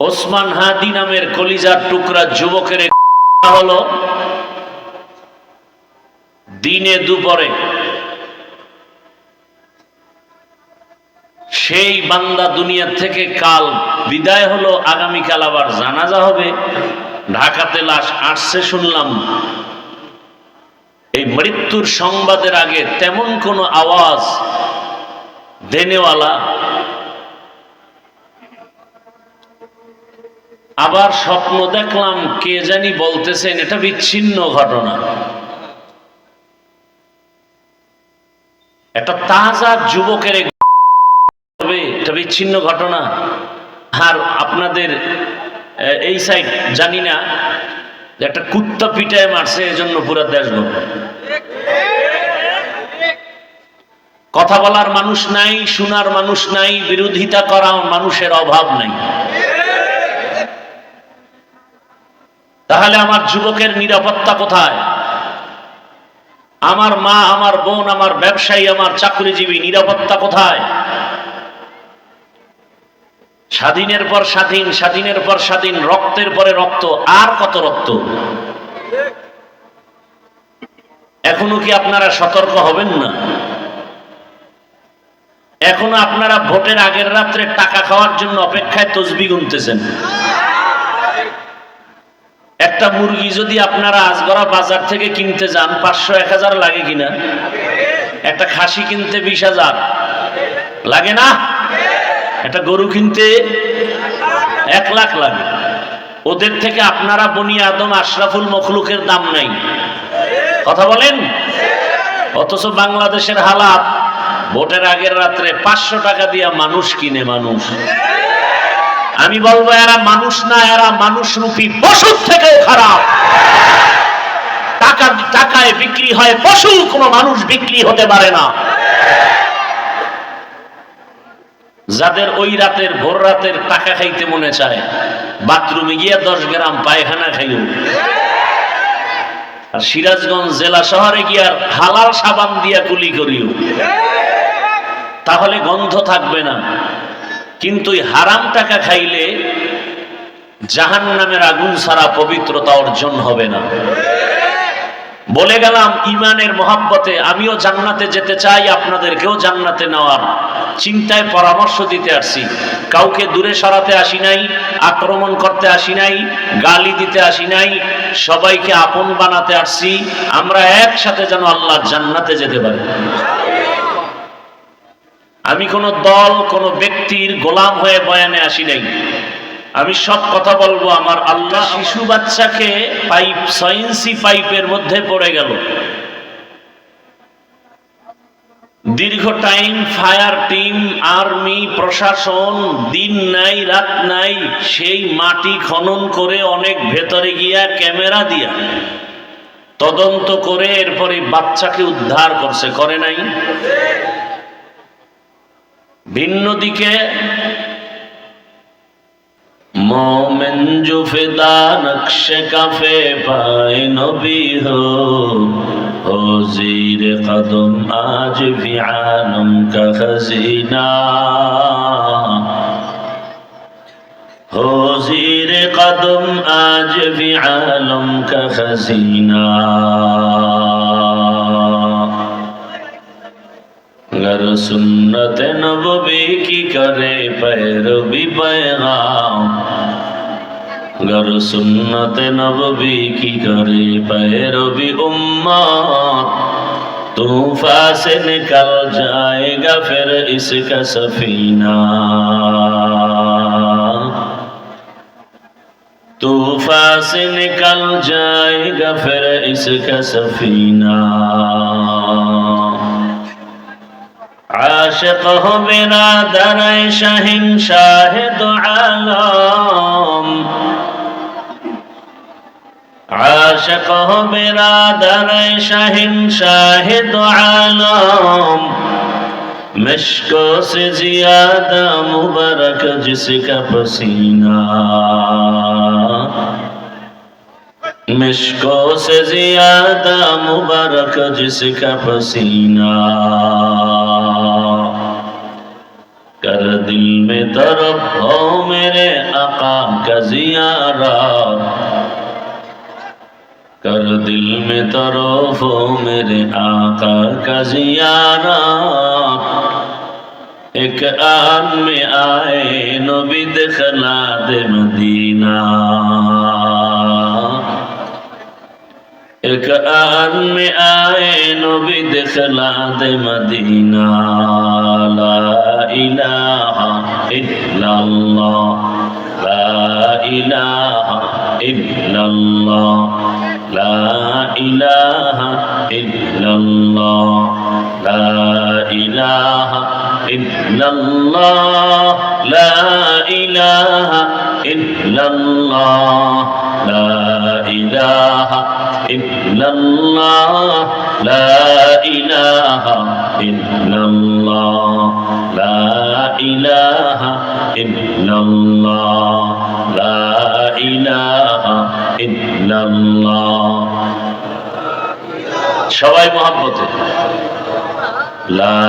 ওসমান হাদি নামের কলিজার টুকরা যুবকের হলো দিনে দুপুরে। সেই বান্দা দুনিয়া থেকে কাল বিদায় হলো, আগামীকাল আবার জানাজা হবে। ঢাকাতে লাশ আসছে শুনলাম। এই মৃত্যুর সংবাদের আগে তেমন কোনো আওয়াজ দেনেওয়ালা আবার স্বপ্ন দেখলাম কে জানি বলতেছেন, এটা বিচ্ছিন্ন ঘটনা। একটা তাজা যুবকের এটা বিচ্ছিন্ন ঘটনা। আর আপনাদের এই সাইড জানি না একটা কুত্তা পিটায় মারছে, এজন্য পুরো দেশ। কথা বলার মানুষ নাই, শোনার মানুষ নাই, বিরোধিতা করা মানুষের অভাব নাই। তাহলে আমার যুবকের নিরাপত্তা কোথায়? আমার মা, আমার বোন, আমার ব্যবসায়ী, আমার চাকরিজীবী, নিরাপত্তা কোথায়? স্বাধীনের পর স্বাধীন, স্বাধীনের পর স্বাধীন, রক্তের পরে রক্ত, আর কত রক্ত? এখনও কি আপনারা সতর্ক হবেন না? এখনও আপনারা ভোটের আগের রাত্রে টাকা খাওয়ার জন্য অপেক্ষায় তসবি গুনতেছেন। একটা মুরগি যদি আপনারা আজগরা বাজার থেকে কিনতে যান, পাঁচশো, এক হাজার লাগে কিনা? একটা খাসি কিনতে বিশ হাজার। লাগে না? একটা গরু কিনতে এক লাখ লাগে। ওদের থেকে আপনারা বনি আদম, আশরাফুল মখলুকের দাম নাই। কথা বলেন? অথচ বাংলাদেশের হালাত, ভোটের আগের রাত্রে পাঁচশো টাকা দিয়া মানুষ কিনে মানুষ। আমি বলব, এরা মানুষ না, এরা মানুষ রূপী পশুর থেকেও খারাপ। টাকা টাকায় বিক্রি হয় পশু, কোনো মানুষ বিক্রি হতে পারে না। যাদের ওই রাতের, ভোর রাতের টাকা খাইতে মনে চায়, বাথরুমে গিয়ে দশ গ্রাম পায়খানা খাইও। আর সিরাজগঞ্জ জেলা শহরে গিয়ে হালাল সাবান দিয়া কুলি করিও। তাহলে গন্ধ থাকবে না। কিন্তু হারাম টাকা খাইলে জাহান নামের আগুন ছাড়া পবিত্রতা অর্জন হবে না। বলে গেলাম ইমানের মহাব্বতে আমিও জান্নাতে যেতে চাই, আপনাদেরকেও জান্নাতে নেওয়ার চিন্তায় পরামর্শ দিতে আসছি। কাউকে দূরে সরাতে আসি নাই, আক্রমণ করতে আসি নাই, গালি দিতে আসি নাই, সবাইকে আপন বানাতে আসছি। আমরা একসাথে যেন আল্লাহ জান্নাতে যেতে পারি। আমি কোনো দল, কোনো ব্যক্তির গোলাম হয়ে বয়ানে আসি নাই। আমি সব কথা বলব, আমার আল্লাহ শিশু বাচ্চাকে পাইপ, সয়েন্সি পাইপের মধ্যে পড়ে গেল। দীর্ঘ টাইম ফায়ার টিম, আর্মি, প্রশাসন, দিন নাই, রাত নাই, সেই মাটি খনন করে অনেক ভেতরে গিয়া ক্যামেরা দিয়া তদন্ত করে এরপরে বাচ্চাকে উদ্ধার করছে, করে নাই? ভিন্নদিকে মোমেন জো নকশে কাফে পায় নবী হো। ও জির কদম আজ ভিয়ানম কা খজিনা। হো জির কদম আজ কা খজিনা। आलम का खजीना गर सुन्नत नबी की करे पैरवी पैगाम गर सुन्नत नबी की करे पैरवी उम्मत तूफा से निकल जाएगा फिर इसका सफीना तूफा से निकल जाएगा फिर इसका सफीना আশেক হবে না দাঁড়ায় শাহিন শাহেদ আলম আশেক হবে না দাঁড়ায় শাহিন শাহেদ আলম مشکو سے زیادہ مبارک جس کا پسینہ مشکو سے زیادہ مبارک جس کا پسینہ तरफ हो मेरे आका का जियारत कर दिल में तरफ हो मेरे आका का जियारत एक आन में आए नबी दिखला दे मदीना কান মে আয়ে নবী দেখলা দে মদিনা, লা ইলাহা ইল্লাল্লাহ, লা ইলাহা ইল্লাল্লাহ, লা ইলাহা ইল্লাল্লাহ, লা ইলাহা ইল্লাল্লাহ, লা ইলাহা ইল্লাল্লাহ, লা ইলাহা ইল্লাল্লাহ ইল্লাল্লাহ, লা ইলাহা লা ইলাহা লা ইলাহা সবাই মহাব্বতে। লা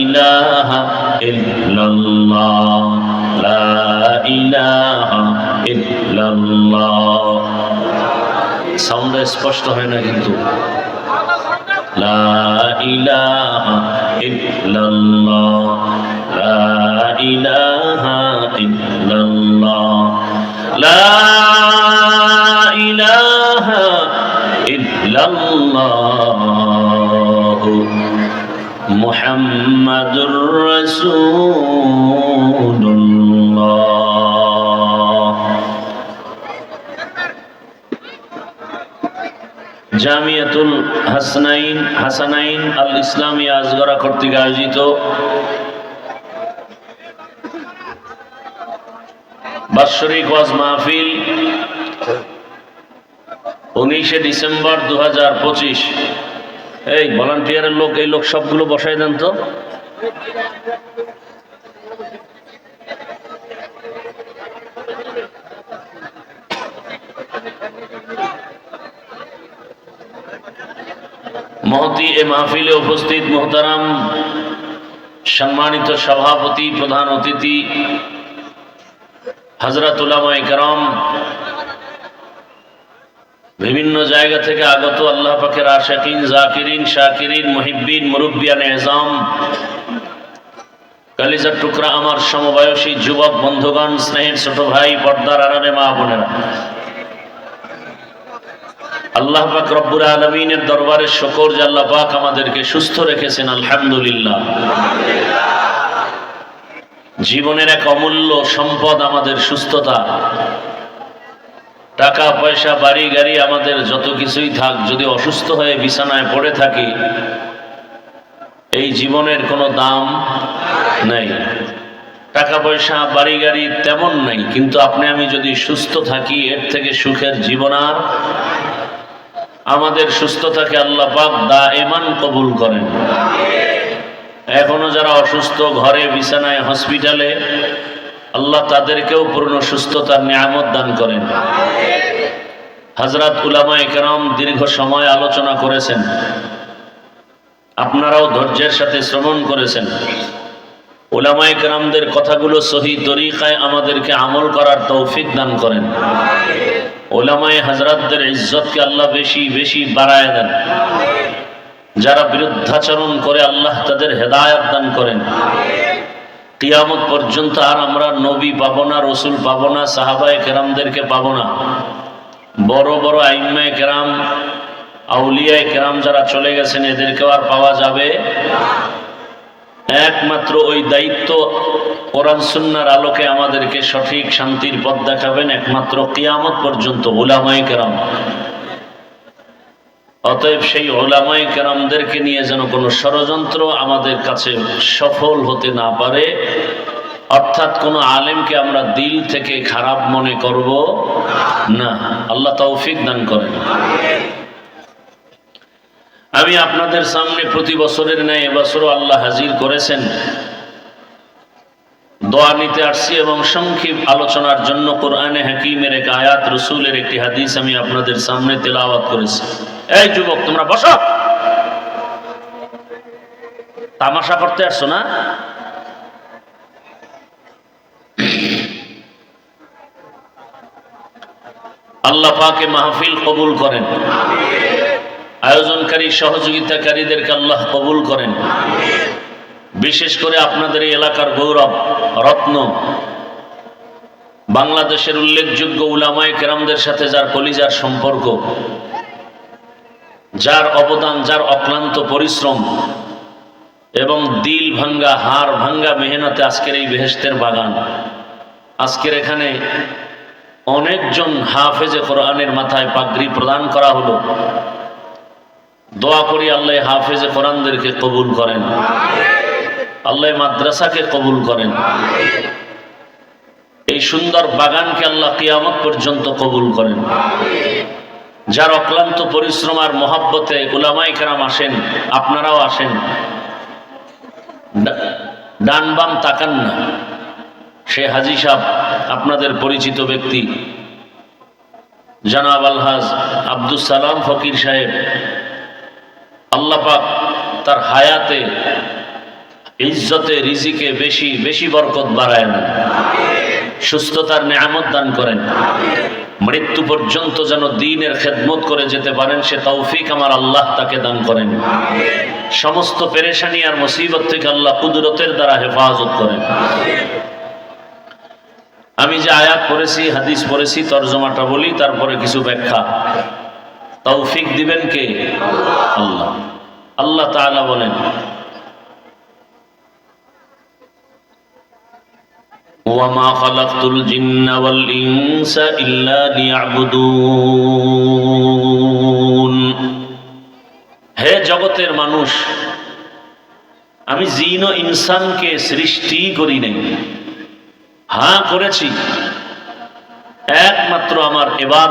ইলাহা ইল্লাল্লাহ, লা ইলাহা ইল্লাল্লাহ। সাউন্ড স্পষ্ট হয় না কিন্তু। লা ইলাহা ইল্লাল্লাহ, লা ইলাহা ইল্লাল্লাহ, লা ইলাহা ইল্লাল্লাহ, মুহাম্মাদুর রাসূলুল্লাহ জামিয়াতুল হাসনাইন, হাসানাইন আল ইসলামী আজগরা কর্তৃক আয়োজিত বাৎসরিক ওয়াজ মাহফিল উনিশে ডিসেম্বর দু হাজার পঁচিশ। এই ভলান্টিয়ারের লোক, এই লোক সবগুলো বসাই দেন তো? মহতি এ মাহফিলে উপস্থিত মোহতারাম সম্মানিত সভাপতি, প্রধান অতিথি হজরত উলামাই করম, বিভিন্ন জায়গা থেকে আগত আল্লাহ পাকের আশাকিন, জাকিরিন, শাকিরিন, মহিব্বিন, মুরব্বিয়ান এজাম, কালিজার টুকরা আমার সমবয়সী যুবক বন্ধুগণ, স্নেহের ছোট ভাই, পর্দার আড়ালে মা বোনেরা। আল্লাহ পাক রব্বুর আলমিনের দরবারে শকর যে আল্লাহ পাক আমাদেরকে সুস্থ রেখেছেন, আলহামদুলিল্লাহ। জীবনের এক অমূল্য সম্পদ আমাদের সুস্থতা। টাকা, পয়সা, বাড়ি, গাড়ি আমাদের যত কিছুই থাক, যদি অসুস্থ হয়ে বিছানায় পড়ে থাকি, এই জীবনের কোনো দাম নেই। টাকা, পয়সা, বাড়ি, গাড়ি তেমন নেই, কিন্তু আপনি, আমি যদি সুস্থ থাকি, এর থেকে সুখের জীবন আর আমাদের সুস্থতাকে আল্লাহ পাক দা এমান কবুল করেন। এখনও যারা অসুস্থ ঘরে, বিছানায়, হসপিটালে, আল্লাহ তাদেরকেও পূর্ণ সুস্থতার নিয়ামত দান করেন। হজরত উলামা একরাম দীর্ঘ সময় আলোচনা করেছেন। আপনারাও ধৈর্যের সাথে শ্রবণ করেছেন। ওলামা একরামদের কথাগুলো সহি তরিকায় আমাদেরকে আমল করার তৌফিক দান করেন। ওলামায় হাজরাতদের ইজ্জতকে আল্লাহ বেশি বেশি বাড়ায় দেন। যারা বিরুদ্ধাচরণ করে আল্লাহ তাদের হেদায়ত দান করেন। কিয়ামত পর্যন্ত আর আমরা নবী পাবো না, রসুল পাবো না, সাহাবায় কেরামদেরকে পাবো না। বড় বড় আইম্মায় কেরাম, আউলিয়ায় কেরাম যারা চলে গেছেন, এদেরকেও আর পাওয়া যাবে একমাত্র ওই দায়িত্ব কোরআন সুন্নার আলোকে আমাদেরকে সঠিক শান্তির পথ দেখাবেন, একমাত্র কিয়ামত পর্যন্ত ওলামাই কেরাম। অতএব সেই ওলামাই কেরামদেরকে নিয়ে যেন কোনো ষড়যন্ত্র আমাদের কাছে সফল হতে না পারে, অর্থাৎ কোনো আলেমকে আমরা দিল থেকে খারাপ মনে করব না। আল্লাহ তৌফিক দান করেন। আমি আপনাদের সামনে প্রতি বছরের ন্যায় এবছরও আল্লাহ হাজির করেছেন। দোয়া নিতে আসছি এবং সংক্ষিপ আলোচনার জন্য কোরআনে হাকিমের এক আয়াত, রসুলের একটি হাদিস আমি আপনাদের সামনে তেলাওয়াত করেছি। এই যুবক, তোমরা বস। তামাশা করতে আসছো না? আল্লাহ পাকে মাহফিল কবুল করেন। আয়োজনকারী, সহযোগিতাকারীদেরকে আল্লাহ কবুল করেন। বিশেষ করে আপনাদের এই এলাকার গৌরব, রত্ন। বাংলাদেশের উল্লেখযোগ্য উলামায় কেরামদের সাথে যার কলিজার সম্পর্ক, যার অবদান, যার অক্লান্ত পরিশ্রম এবং দিল ভাঙ্গা, হাড় ভাঙ্গা মেহনতে আজকের এই বেহেস্তের বাগান। আজকের এখানে অনেকজন হাফেজে কোরআনের মাথায় পাগড়ি প্রদান করা হলো। দোয়া করি আল্লাহ হাফেজে কোরআনদেরকে কবুল করেন। আল্লাহ মাদ্রাসাকে কবুল করেন। এই সুন্দর বাগানকে আল্লাহ কিয়ামত পর্যন্ত কবুল করেন। যার অক্লান্ত পরিশ্রম আর মহাব্বতে উলামাই কেরাম আসেন, আপনারাও আসেন। ডান বাম তাকান না। সে হাজি সাহ আপনাদের পরিচিত ব্যক্তি। জানাব আলহাজ আব্দুল সালাম ফকির সাহেব আল্লাপাক তার হায়াতে, ইজ্জতে, রিজিকে বেশি বেশি বরকত বাড়ায় না। সুস্থতার নেয়ামত দান করেন। মৃত্যু পর্যন্ত যেন দিনের খেদমত করে যেতে পারেন, সে তৌফিক আমার আল্লাহ তাকে দান করেন। সমস্ত পেরেশানি আর মুসিবত থেকে আল্লাহ কুদরতের দ্বারা হেফাজত করেন। আমি যে আয়াত পড়েছি, হাদিস পড়েছি, তর্জমাটা বলি, তারপরে কিছু ব্যাখ্যা। তৌফিক দিবেন কে আল্লাহ আল্লাহ তাআলা বলেন وما خلقت الجن والإنس إلا ليعبدون হে জগতের মানুষ আমি জিন ও ইনসানকে সৃষ্টি করি নাই হ্যাঁ করেছি একমাত্র আমার এবার